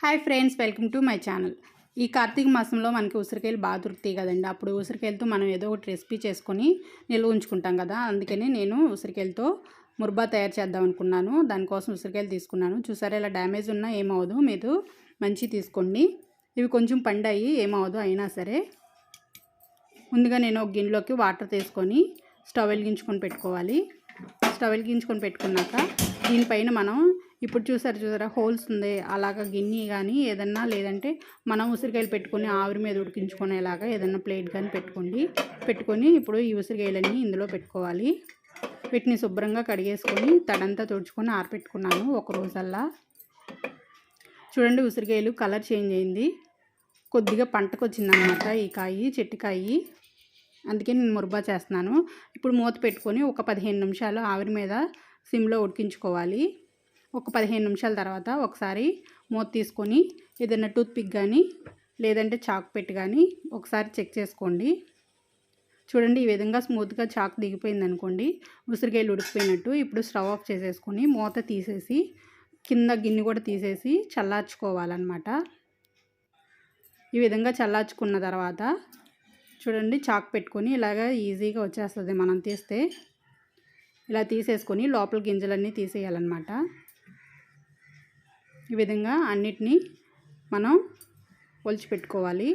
Hi friends welcome to my channel ఈ కార్తీక మాసంలో మనకి ఉసిరికాయలు బాగా దొరుకుతాయి కదండి. అప్పుడు ఉసిరికాయలతో మనం ఏదో ఒకటి రెసిపీ చేసుకొని నిల్వ ఉంచుకుంటాం కదా. అందుకని నేను ఉసిరికాయలతో ముర్బా తయారు చేద్దాం అనుకున్నాను. దానికోసం ఉసిరికాయలు తీసుకున్నాను. చూసారా ఇలా డ్యామేజ్ ఉన్నా ఏమవదు మీరు మంచి తీసుకోండి. ఇవి కొంచెం పండాయి ఏమవదు అయినా సరే. ముందుగా నేను ఒక గిన్నెలోకి వాటర్ తీసుకొని స్టవ్ వెలిగించుకొని పెట్టుకోవాలి. స్టవ్ వెలిగించుకొని పెట్టుకున్నాక దీనిపైన మనం ఇప్పుడు చూసారు చూసారా హోల్స్ ఉంది. అలాగా గిన్నె కానీ ఏదన్నా లేదంటే మనం ఉసిరికాయలు పెట్టుకొని ఆవిరి మీద ఉడికించుకునేలాగా ఏదన్నా ప్లేట్ కానీ పెట్టుకోండి. పెట్టుకొని ఇప్పుడు ఈ ఉసిరికాయలన్నీ ఇందులో పెట్టుకోవాలి. వీటిని శుభ్రంగా కడిగేసుకొని తడంతా తుడుచుకొని ఆరపెట్టుకున్నాను ఒక రోజల్లా. చూడండి ఉసిరికాయలు కలర్ చేంజ్ అయింది. కొద్దిగా పంటకు వచ్చిందనమాట ఈ కాయి చెట్టుకాయి అందుకే నేను మురబా చేస్తున్నాను. ఇప్పుడు మూత పెట్టుకొని ఒక పదిహేను నిమిషాలు ఆవిరి మీద సిమ్లో ఉడికించుకోవాలి. ఒక పదిహేను నిమిషాల తర్వాత ఒకసారి మూత తీసుకొని ఏదైనా టూత్పిక్ కానీ లేదంటే చాక్ పెట్టి కానీ ఒకసారి చెక్ చేసుకోండి. చూడండి ఈ విధంగా స్మూత్గా చాక్ దిగిపోయింది అనుకోండి ఉసిరికాయలు ఉడికిపోయినట్టు ఇప్పుడు స్టవ్ ఆఫ్ చేసేసుకొని మూత తీసేసి కింద గిన్నె కూడా తీసేసి చల్లార్చుకోవాలన్నమాట. ఈ విధంగా చల్లార్చుకున్న తర్వాత చూడండి చాక్ పెట్టుకొని ఇలాగ ఈజీగా వచ్చేస్తుంది మనం తీస్తే. ఇలా తీసేసుకొని లోపల గింజలన్నీ తీసేయాలన్నమాట. ఈ విధంగా అన్నిటినీ మనం ఒలిచి పెట్టుకోవాలి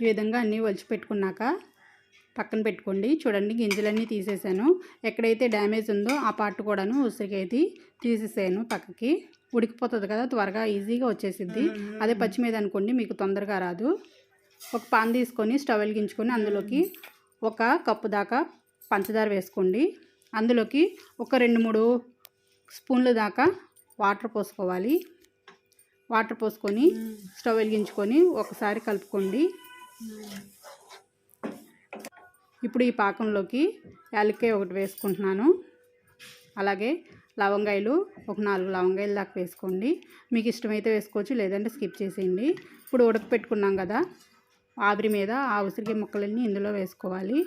ఈ విధంగా అన్నీ ఒలిచి పెట్టుకున్నాక పక్కన పెట్టుకోండి. చూడండి గింజలన్నీ తీసేసాను. ఎక్కడైతే డ్యామేజ్ ఉందో ఆ పార్ట్ కూడాను ఉసిరికైతే తీసేసాను పక్కకి. ఉడికిపోతుంది కదా త్వరగా ఈజీగా వచ్చేసిద్ది. అదే పచ్చి మీద అనుకోండి మీకు తొందరగా రాదు. ఒక పాన్ తీసుకొని స్టవ్ వెలిగించుకొని అందులోకి ఒక కప్పు దాకా పంచదార వేసుకోండి. అందులోకి ఒక రెండు మూడు స్పూన్ల దాకా వాటర్ పోసుకోవాలి. వాటర్ పోసుకొని స్టవ్ వెలిగించుకొని ఒకసారి కలుపుకోండి. ఇప్పుడు ఈ పాకంలోకి యాలక్కాయ ఒకటి వేసుకుంటున్నాను. అలాగే లవంగాయలు ఒక నాలుగు లవంగాయలు దాకా వేసుకోండి. మీకు ఇష్టమైతే వేసుకోవచ్చు లేదంటే స్కిప్ చేసేయండి. ఇప్పుడు ఉడకపెట్టుకున్నాం కదా ఆవిరి మీద ఆ ఉసిరికాయ ముక్కలన్నీ ఇందులో వేసుకోవాలి.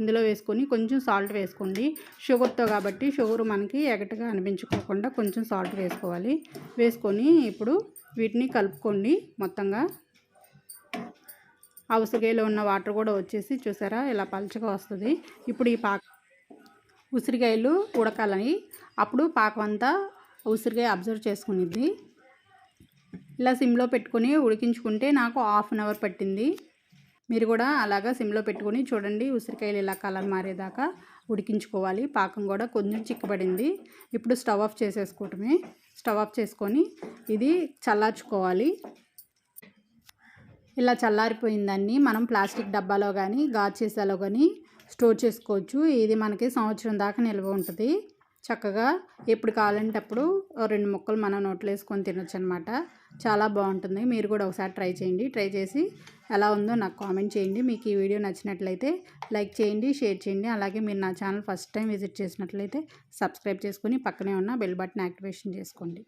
ఇందులో వేసుకొని కొంచెం సాల్ట్ వేసుకోండి. షుగర్తో కాబట్టి షుగర్ మనకి ఎగటగా అనిపించుకోకుండా కొంచెం సాల్ట్ వేసుకోవాలి. వేసుకొని ఇప్పుడు వీటిని కలుపుకోండి మొత్తంగా. ఆ ఉసిరికాయలో ఉన్న వాటర్ కూడా వచ్చేసి చూసారా ఇలా పలచగా వస్తుంది. ఇప్పుడు ఈ పాక ఉసిరికాయలు ఉడకాలని అప్పుడు పాకం అంతా ఉసిరికాయ అబ్జర్వ్ చేసుకునిద్ది. ఇలా సిమ్లో పెట్టుకొని ఉడికించుకుంటే నాకు హాఫ్ అన్ అవర్ పట్టింది. మీరు కూడా అలాగా సిమ్లో పెట్టుకొని చూడండి. ఉసిరికాయలు ఇలా కలర్ మారేదాకా ఉడికించుకోవాలి. పాకం కూడా కొంచెం చిక్కబడింది. ఇప్పుడు స్టవ్ ఆఫ్ చేసేసుకోవటమే. స్టవ్ ఆఫ్ చేసుకొని ఇది చల్లార్చుకోవాలి. ఇలా చల్లారిపోయిందని మనం ప్లాస్టిక్ డబ్బాలో కానీ గాజు కానీ స్టోర్ చేసుకోవచ్చు. ఇది మనకి సంవత్సరం దాకా నిల్వ ఉంటుంది. చక్కగా ఎప్పుడు కావాలంటే అప్పుడు రెండు ముక్కలు మనం నోట్లో వేసుకొని తినొచ్చు అనమాట చాలా బాగుంటుంది. మీరు కూడా ఒకసారి ట్రై చేయండి. ట్రై చేసి ఎలా ఉందో నాకు కామెంట్ చేయండి. మీకు ఈ వీడియో నచ్చినట్లయితే లైక్ చేయండి షేర్ చేయండి. అలాగే మీరు నా ఛానల్ ఫస్ట్ టైం విజిట్ చేసినట్లయితే సబ్స్క్రైబ్ చేసుకుని పక్కనే ఉన్న బెల్ బటన్ యాక్టివేషన్ చేసుకోండి.